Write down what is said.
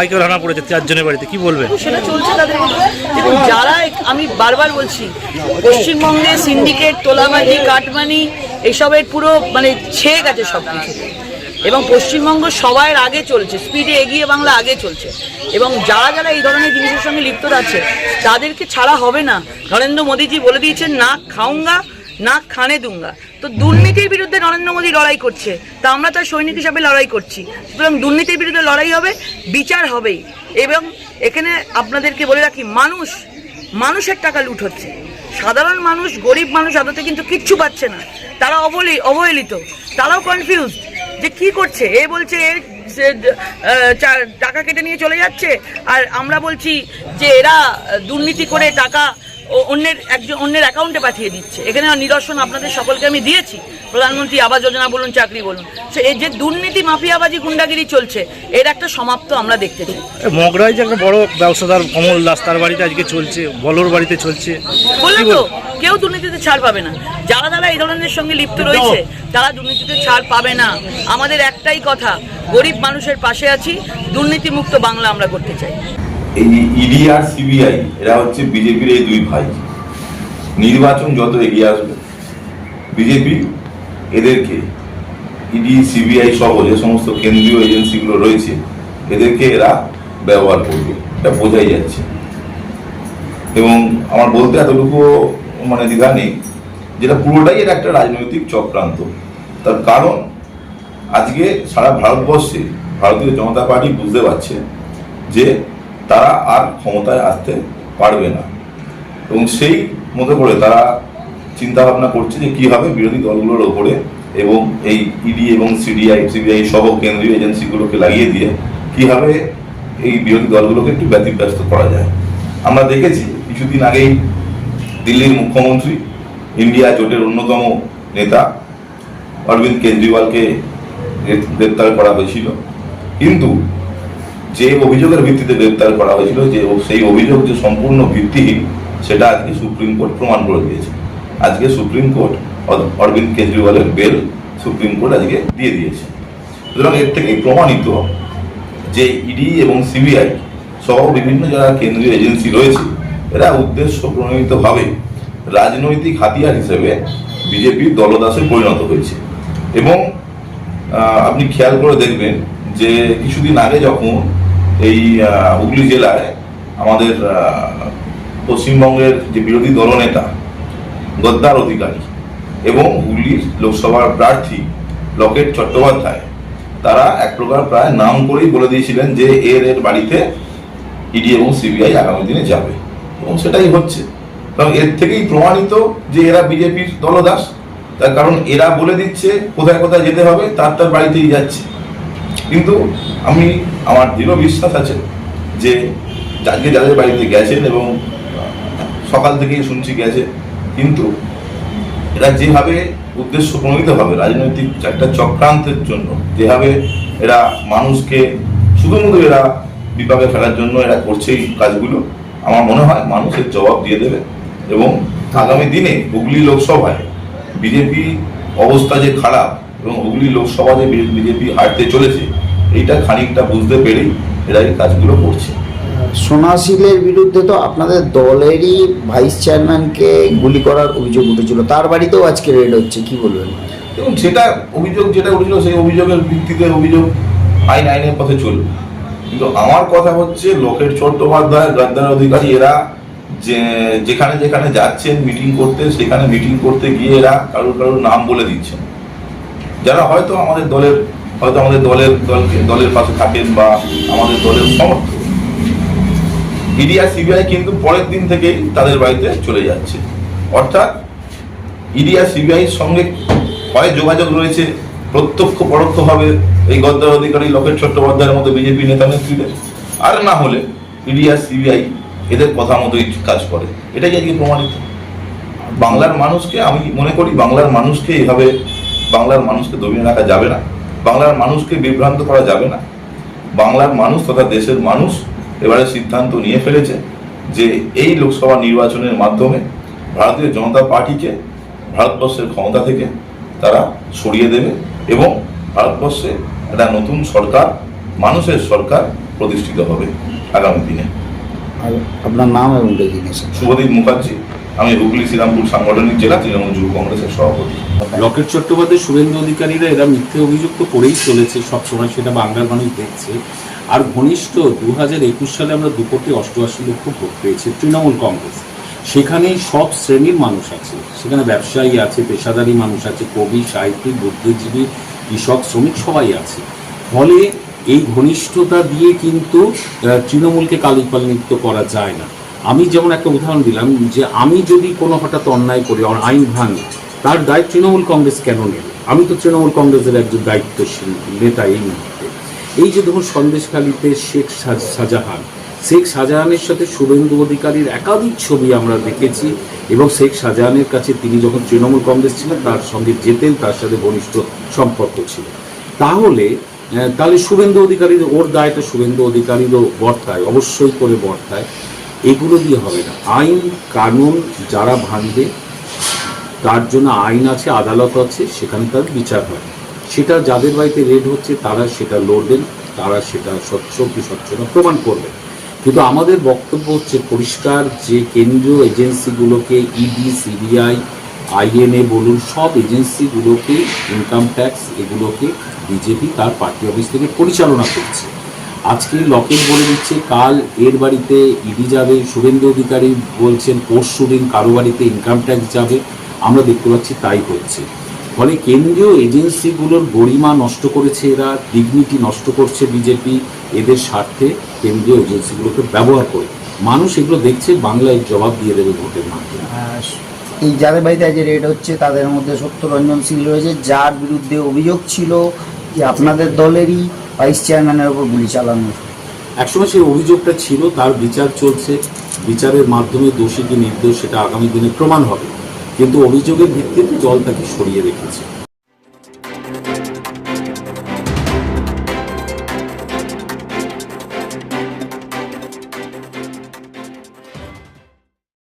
আগে পড়েছে চারজনের বাড়িতে বলবেন সেটা চলছে তাদের যারা আমি বারবার বলছি, পশ্চিমবঙ্গে সিন্ডিকেট এসবের পুরো মানে ছেয়ে গেছে সব কিছু এবং পশ্চিমবঙ্গ সবার আগে চলছে স্পিডে এগিয়ে বাংলা আগে চলছে। এবং যারা যারা এই ধরনের জিনিসের সঙ্গে লিপ্ত আছে, তাদেরকে ছাড়া হবে না। নরেন্দ্র মোদীজি বলে দিয়েছেন, না খাউঙ্গা না খানে দুঙ্গা। তো দুর্নীতির বিরুদ্ধে নরেন্দ্র মোদী লড়াই করছে। তা আমরা তার সৈনিক হিসাবে লড়াই করছি। সুতরাং দুর্নীতির বিরুদ্ধে লড়াই হবে, বিচার হবেই। এবং এখানে আপনাদেরকে বলে রাখি, মানুষ, মানুষের টাকা লুট হচ্ছে। সাধারণ মানুষ, গরিব মানুষ আদতে কিন্তু কিচ্ছু পাচ্ছে না। তারা অবলি, অবহেলিত। তারাও কনফিউজ যে কি করছে? এ বলছে চা- টাকা কেটে নিয়ে চলে যাচ্ছে। আর আমরা বলছি যে এরা দুর্নীতি করে টাকা অন্যের একজন অন্যের অ্যাকাউন্টে পাঠিয়ে দিচ্ছে। এখানে নিদর্শন আপনাদের সকলকে আমি দিয়েছি। প্রধানমন্ত্রী আবাস যোজনা বলুন চাকরি বলুন। সে এই যে দুর্নীতি মাফিয়াবাজি গুন্ডাগিরি চলছে এর একটা সমাপ্ত আমরা দেখতে চাই। মগরাই যে একটা বড় ব্যবসাদার কমল দাস তার বাড়িতে আজকে চলছে বলর বাড়িতে চলছে। বললাম তো কেউ দুর্নীতিতে ছাড় পাবে না। যারা যারা এই ধরনের সঙ্গে লিপ্ত রয়েছে তারা দুর্নীতিতে ছাড় পাবে না। আমাদের একটাই কথা গরিব মানুষের পাশে আছি দুর্নীতিমুক্ত বাংলা আমরা করতে চাই। এই ইডি আর সিবিআই এরা হচ্ছে বিজেপির এই দুই ভাই। নির্বাচন যত এগিয়ে আসবে বিজেপি এদেরকে ইডি সিবিআই সহ যে সমস্ত কেন্দ্রীয় এজেন্সিগুলো রয়েছে, এদেরকে এরা ব্যবহার করবে, এটা বোঝাই যাচ্ছে। এবং আমার বলতে এতটুকু মানে দ্বিধা নেই, যেটা পুরোটাই এর একটা রাজনৈতিক চক্রান্ত। তার কারণ, আজকে সারা ভারতবর্ষে ভারতীয় জনতা পার্টি বুঝতে পারছে যে তারা আর ক্ষমতায় আসতে পারবে না। এবং সেই মতো করে তারা চিন্তা ভাবনা করছে যে কীভাবে বিরোধী দলগুলোর ওপরে এবং এই ইডি এবং সিডিআই সিবিআই সহ কেন্দ্রীয় এজেন্সিগুলোকে লাগিয়ে দিয়ে কীভাবে এই বিরোধী দলগুলোকে একটু ব্যতিব্যস্ত করা যায়। আমরা দেখেছি কিছুদিন আগেই দিল্লির মুখ্যমন্ত্রী, ইন্ডিয়া জোটের অন্যতম নেতা, অরবিন্দ কেজরিওয়ালকে গ্রেপ্তার করা হয়েছিল। কিন্তু যে অভিযোগের ভিত্তিতে গ্রেপ্তার করা হয়েছিল, যে সেই অভিযোগ যে সম্পূর্ণ ভিত্তিহীন সেটা আজকে সুপ্রিম কোর্ট প্রমাণ করে দিয়েছে। আজকে সুপ্রিম কোর্ট, অরবিন্দ কেজরিওয়ালের বেল সুপ্রিম কোর্ট আজকে দিয়ে দিয়েছে। সুতরাং এর থেকেই প্রমাণিত যে ইডি এবং সিবিআই সহ বিভিন্ন যারা কেন্দ্রীয় এজেন্সি রয়েছে, এরা উদ্দেশ্য প্রণোদিতভাবে রাজনৈতিক হাতিয়ার হিসেবে বিজেপির দলদাসে পরিণত হয়েছে। এবং আপনি খেয়াল করে দেখবেন যে কিছুদিন আগে যখন এই হুগলি জেলায় আমাদের পশ্চিমবঙ্গের যে বিরোধী দলনেতা গদ্দার অধিকারী এবং হুগলির লোকসভার প্রার্থী লকেট চট্টোপাধ্যায়, তারা এক প্রকার প্রায় নাম করেই বলে দিয়েছিলেন যে এর এর বাড়িতে ইডি এবং সিবিআই আগামী দিনে যাবে। এবং সেটাই হচ্ছে। কারণ এর থেকেই প্রমাণিত যে এরা বিজেপির দলদাস। তার কারণ এরা বলে দিচ্ছে কোথায় কোথায় যেতে হবে, তার তার বাড়িতেই যাচ্ছে। কিন্তু আমি, আমার দৃঢ় বিশ্বাস আছে যে আজকে যাদের বাড়িতে গেছেন এবং সকাল থেকেই শুনছি গেছে। কিন্তু এরা যেভাবে উদ্দেশ্য প্রণীতভাবে রাজনৈতিক একটা চক্রান্তের জন্য, যেভাবে এরা মানুষকে, শুধুমাত্র এরা বিপাকে ফেলার জন্য এরা করছে এই কাজগুলো, আমার মনে হয় মানুষের জবাব দিয়ে দেবে। এবং আগামী দিনে হুগলি লোকসভায় বিজেপি অবস্থা যে খারাপ এবং হুগলি লোকসভা যে বিজেপি হারতে চলেছে এইটা খানিকটা বুঝতে পেরেই এরা এই কাজগুলো করছে। সোনাশিলের বিরুদ্ধে তো আপনাদের দলেরই ভাইস চেয়ারম্যানকে গুলি করার অভিযোগ উঠেছিল। তার বাড়িতেও আজকে রেড হচ্ছে কি বলবেন? এবং সেটা অভিযোগ যেটা উঠেছিল সেই অভিযোগের ভিত্তিতে অভিযোগ আইন আইনের পথে চলবে। কিন্তু আমার কথা হচ্ছে লোকের চট্টোপাধ্যায় গদ্দার অধিকারী এরা যে যেখানে যেখানে যাচ্ছেন মিটিং করতে সেখানে মিটিং করতে গিয়ে এরা কারোর কারোর নাম বলে দিচ্ছেন। যারা হয়তো আমাদের দলের হয়তো আমাদের দলের দলকে দলের পাশে থাকেন বা আমাদের দলের সমর্থক। ইডি আর সিবিআই কিন্তু পরের দিন থেকেই তাদের বাড়িতে চলে যাচ্ছে। অর্থাৎ ইডি আর সিবিআইয়ের সঙ্গে হয় যোগাযোগ রয়েছে প্রত্যক্ষ পরোক্ষভাবে এই গদ্দার অধিকারী লকেট চট্টোপাধ্যায়ের মতো বিজেপি নেতা নেত্রীদের। আর না হলে ইডি আর সিবিআই এদের কথা মতোই কাজ করে। এটাই আজকে প্রমাণিত। বাংলার মানুষকে আমি মনে করি বাংলার মানুষকে এভাবে বাংলার মানুষকে দমিয়ে রাখা যাবে না। বাংলার মানুষকে বিভ্রান্ত করা যাবে না। বাংলার মানুষ তথা দেশের মানুষ এবারে সিদ্ধান্ত নিয়ে ফেলেছে যে এই লোকসভা নির্বাচনের মাধ্যমে ভারতীয় জনতা পার্টিকে ভারতবর্ষের ক্ষমতা থেকে তারা সরিয়ে দেবে এবং ভারতবর্ষে একটা নতুন সরকার মানুষের সরকার প্রতিষ্ঠিত হবে আগামী দিনে। আপনার নাম এবং শুভদীপ মুখার্জি। আমি হুগলি শ্রীরামপুর সাংগঠনিক জেলা তৃণমূল যুব কংগ্রেসের সভাপতি। লকেট চট্টোপাধ্যায় শুভেন্দু অধিকারীরা এরা মিথ্যে অভিযোগ তো করেই চলেছে সবসময় সেটা বাংলার মানুষ দেখছে। আর ঘনিষ্ঠ দু হাজার একুশ সালে আমরা দু কোটি অষ্টআশি লক্ষ ভোট পেয়েছি তৃণমূল কংগ্রেস। সেখানে সব শ্রেণির মানুষ আছে। সেখানে ব্যবসায়ী আছে, পেশাদারী মানুষ আছে, কবি, সাহিত্যিক, বুদ্ধিজীবী, কৃষক, শ্রমিক সবাই আছে। ফলে এই ঘনিষ্ঠতা দিয়ে কিন্তু তৃণমূলকে কালিপালিত করা যায় না। আমি যেমন একটা উদাহরণ দিলাম যে আমি যদি কোনো হঠাৎ অন্যায় করি আইন ভাঙি, তার দায় তৃণমূল কংগ্রেস কেন নেবে? আমি তো তৃণমূল কংগ্রেসের একজন দায়িত্বশীল নেতা এই মুহূর্তে। এই যে ধরুন সন্দেশখালীতে শেখ শাহজাহান, শেখ শাহজাহানের সাথে শুভেন্দু অধিকারীর একাধিক ছবি আমরা দেখেছি এবং শেখ শাহজাহানের কাছে তিনি যখন তৃণমূল কংগ্রেস ছিলেন, তার সঙ্গে যেতেন তার সাথে ঘনিষ্ঠ সম্পর্ক ছিল। তাহলে তাহলে শুভেন্দু অধিকারীর, ওর দায়টা শুভেন্দু অধিকারীরও বর্তায়, অবশ্যই করে বর্তায়। এগুলো দিয়ে হবে না। আইন, কানুন যারা ভাঙবে, তার জন্য আইন আছে, আদালত আছে, সেখানে তার বিচার হয়। সেটা যাদের বাড়িতে রেড হচ্ছে, তারা সেটা লড়বেন, তারা সেটা স্বচ্ছ কি স্বচ্ছ না, প্রমাণ করবেন। কিন্তু আমাদের বক্তব্য হচ্ছে পরিষ্কার যে কেন্দ্রীয় এজেন্সিগুলোকে ইডি, সিবিআই, আইএনএ বলুন, সব এজেন্সিগুলোকে, ইনকাম ট্যাক্স, এগুলোকে বিজেপি তার পার্টি অফিস থেকে পরিচালনা করছে। আজকে লকেট বলে দিচ্ছে, কাল এর বাড়িতে ইডি যাবে, শুভেন্দু অধিকারী বলছেন পরশু দিন কারও বাড়িতে ইনকাম ট্যাক্স যাবে, আমরা দেখতে পাচ্ছি তাই হচ্ছে। ফলে কেন্দ্রীয় এজেন্সিগুলোর গরিমা নষ্ট করেছে এরা ডিগনিটি নষ্ট করছে বিজেপি এদের স্বার্থে কেন্দ্রীয় এজেন্সিগুলোকে ব্যবহার করে। মানুষ এগুলো দেখছে, বাংলায় জবাব দিয়ে দেবে ভোটের মাধ্যমে। এই যাদের বাড়িতে আজ রেড হচ্ছে, তাদের মধ্যে সত্যরঞ্জন সিং রয়েছে, যার বিরুদ্ধে অভিযোগ ছিল যে আপনাদের দলেরই ভাইস চেয়ারম্যানের ওপর গুলি চালানো। একসময় সেই অভিযোগটা ছিল, তার বিচার চলছে, বিচারের মাধ্যমে দোষী কি নির্দোষ, সেটা আগামী দিনে প্রমাণ হবে। কিন্তু অভিযোগের ভিত্তিতে দল তাকে সরিয়ে রেখেছে।